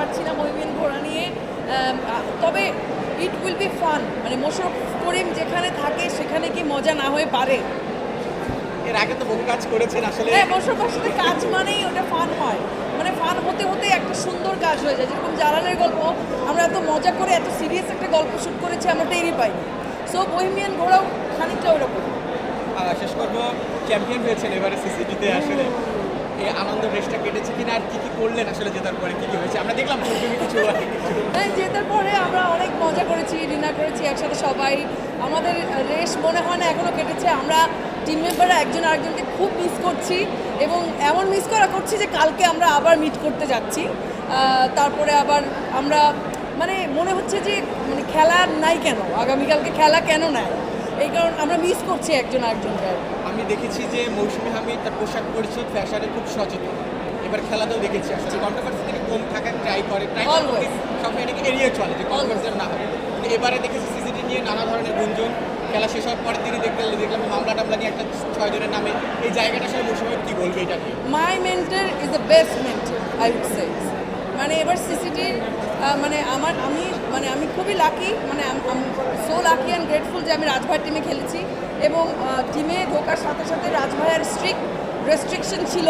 পারছি না মহিমিন ঘোড়া নিয়ে। তবে ইট উইল বি ফান মানে মোশারফ করিম যেখানে থাকে সেখানে কি মজা না হয়ে পারে? এর আগে তো বহু কাজ করেছেন আসলে হ্যাঁ মোশারফের সাথে কাজ মানেই ওটা ফান হয়। মানে ফান হতে হতে একটা সুন্দর কাজ হয়ে যায়। যেরকম জালালের গল্প আমরা এত মজা করে এত সিরিয়াস একটা গল্প শুট করেছি আমরা টেরই পাইনি। সো বহিমিয়ান ঘোড়াও খানিকটা ওরকম। শেষ করব চ্যাম্পিয়ন হয়েছেন এবারে সিসিটিতে আসলে। এই আনন্দ রেসটা কেটেছে কিনা আর কি কি করলেন আসলে জেতার পরে, কি হয়েছে? আমরা দেখলাম কিছু হ্যাঁ জেতার পরে আমরা অনেক মজা করেছি, ডিনার করেছি একসাথে সবাই। আমাদের রেস মনে হয় না এখনও কেটেছে। আমরা টিম মেম্বাররা একজন আরেকজনকে খুব মিস করছি এবং এমন মিস করা করছি যে কালকে আমরা আবার মিট করতে যাচ্ছি। তারপরে আবার আমরা মানে মনে হচ্ছে যে মানে খেলা নাই কেন? আগামীকালকে খেলা কেন নাই? কারণ আমরা মিস করছি একজন আরেকজনকে। আর আমি দেখেছি যে মৌসুমী হামিদ তার পোশাক পরিচ্ছদ ফ্যাশনে খুব সচেতন। এবার খেলাতেও দেখেছি আসলে কন্ট্রোভার্সি থেকে কম থাকার ট্রাই করে ট্রাই. সবসময় এটাকে এড়িয়ে চলে যে কন্ট্রোভার্সি না কিন্তু এবারে দেখেছি সিসিটি নিয়ে নানা ধরনের গুঞ্জন। খেলা শেষ হওয়ার পরে তিনি দেখতে দেখলাম মামলা টামলা নিয়ে একটা ছয় জনের নামে। এই জায়গাটা আসলে মৌসুমী কি বলবে এটা নিয়ে? My mentor is the best mentor I would say মানে এবার সিসিটির মানে আমার, আমি মানে আমি খুবই লাকি মানে সো লাকি অ্যান্ড গ্রেটফুল যে আমি রাজভাইয়ের টিমে খেলেছি এবং টিমে ঢোকার সাথে সাথে রাজভাইয়ের স্ট্রিক্ট রেস্ট্রিকশন ছিল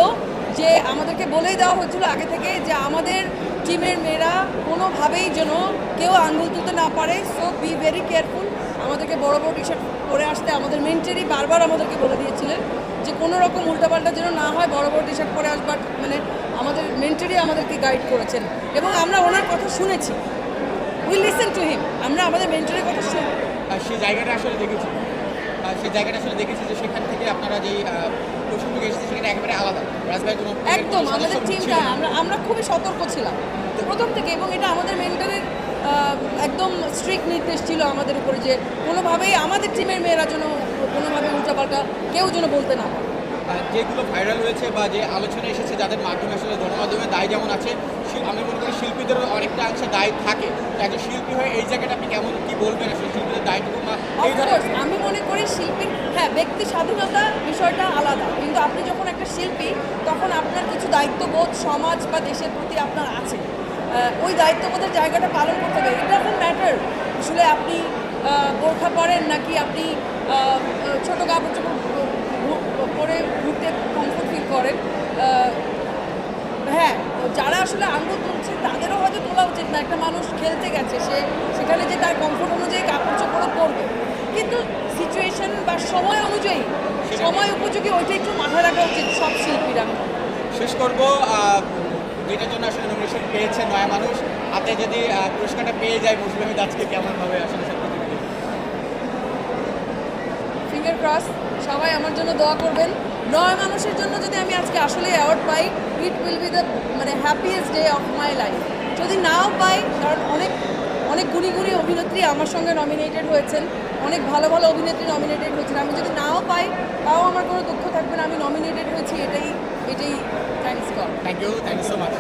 যে আমাদেরকে বলেই দেওয়া হয়েছিল আগে থেকে যে আমাদের টিমের মেয়েরা কোনোভাবেই যেন কেউ আঙ্গুল তুলতে না পারে। সো বি ভেরি কেয়ারফুল আমাদেরকে বড় বড় টি শার্ট পরে আসতে আমাদের মেন্টারি বারবার আমাদেরকে বলে দিয়েছিলেন যে কোনো রকম উল্টাপাল্টা যেন না হয় বড় বড় টি শার্ট পরে আসবার মানে আমাদের মেন্টারি আমাদেরকে গাইড করেছেন। এবং আমরা ওনার কথা শুনেছি। উই লিসেন টু হিম আমরা আমাদের মেন্টারের কথা শুনি। আর সেই জায়গাটা আসলে দেখেছি। আর সেই জায়গাটা আসলে দেখেছি যে সেখান থেকে আপনারা যেই প্রশ্নটুকু এসেছে সেখানে একেবারে আলাদা। রাজভাই কোনো একদম আমাদের টিমটা আমরা আমরা খুবই সতর্ক ছিলাম। প্রথম থেকে এবং এটা আমাদের মেন্টারের একদম স্ট্রিক্ট নির্দেশ ছিল আমাদের উপরে যে কোনোভাবেই আমাদের টিমের মেয়েরা যেন কোনোভাবে উল্টাপাল্টা কেউ যেন বলতে না যেগুলো ভাইরাল হয়েছে বা যে আলোচনা এসেছে যাদের মাধ্যমে আসলে গণমাধ্যমে দায় যেমন আছে আমি মনে করি শিল্পীদেরও অনেকটা অংশে দায় থাকে। একজন শিল্পী হয়ে এই জায়গাটা আপনি কেমন কি বলবেন আসলে শিল্পীদের দায়টুকু বা আমি মনে করি শিল্পীর হ্যাঁ ব্যক্তি স্বাধীনতা বিষয়টা আলাদা। কিন্তু আপনি যখন একটা শিল্পী তখন আপনার কিছু দায়িত্ববোধ সমাজ বা দেশের প্রতি আপনার আছে। ওই দায়িত্ববোধের জায়গাটা পালন করতে হবে। এটা এখন ম্যাটার আসলে আপনি বোরখা পরেন নাকি আপনি ছোটো কাপড় চোপড় পরে ঘুরতে কমফোর্ট ফিল করেন। হ্যাঁ যারা আসলে আঙ্গুল তুলছে, তাদেরও হয়তো তোলা উচিত না। একটা মানুষ খেলতে গেছে, সে সেখানে যে তার কমফোর্ট অনুযায়ী কাপড় চোপড়ও পরবে। কিন্তু সিচুয়েশন বা সময় অনুযায়ী, সময় উপযোগী, ওইটা একটু মাথায় রাখা উচিত সব শিল্পীরা। শেষ করব যেটার জন্য আসলে নমিনেশন পেয়েছে নয় মানুষ। হাতে যদি পুরস্কারটা পেয়ে যায় মুসলিম আজকে কেমন হবে আসলে ফিঙ্গার ক্রস সবাই আমার জন্য দোয়া করবেন। নয় মানুষের জন্য যদি আমি আজকে আসলে অ্যাওয়ার্ড পাই ইট উইল বি দ্য মানে happiest day of my life যদি নাও পাই, কারণ অনেক অনেক গুণী গুণী অভিনেত্রী আমার সঙ্গে নমিনেটেড হয়েছেন। অনেক ভালো ভালো অভিনেত্রী নমিনেটেড হয়েছেন। আমি যদি নাও পাই তাও আমার কোনো দুঃখ থাকবে না। আমি নমিনেটেড হয়েছি, এটাই এটাই thank you thank you so much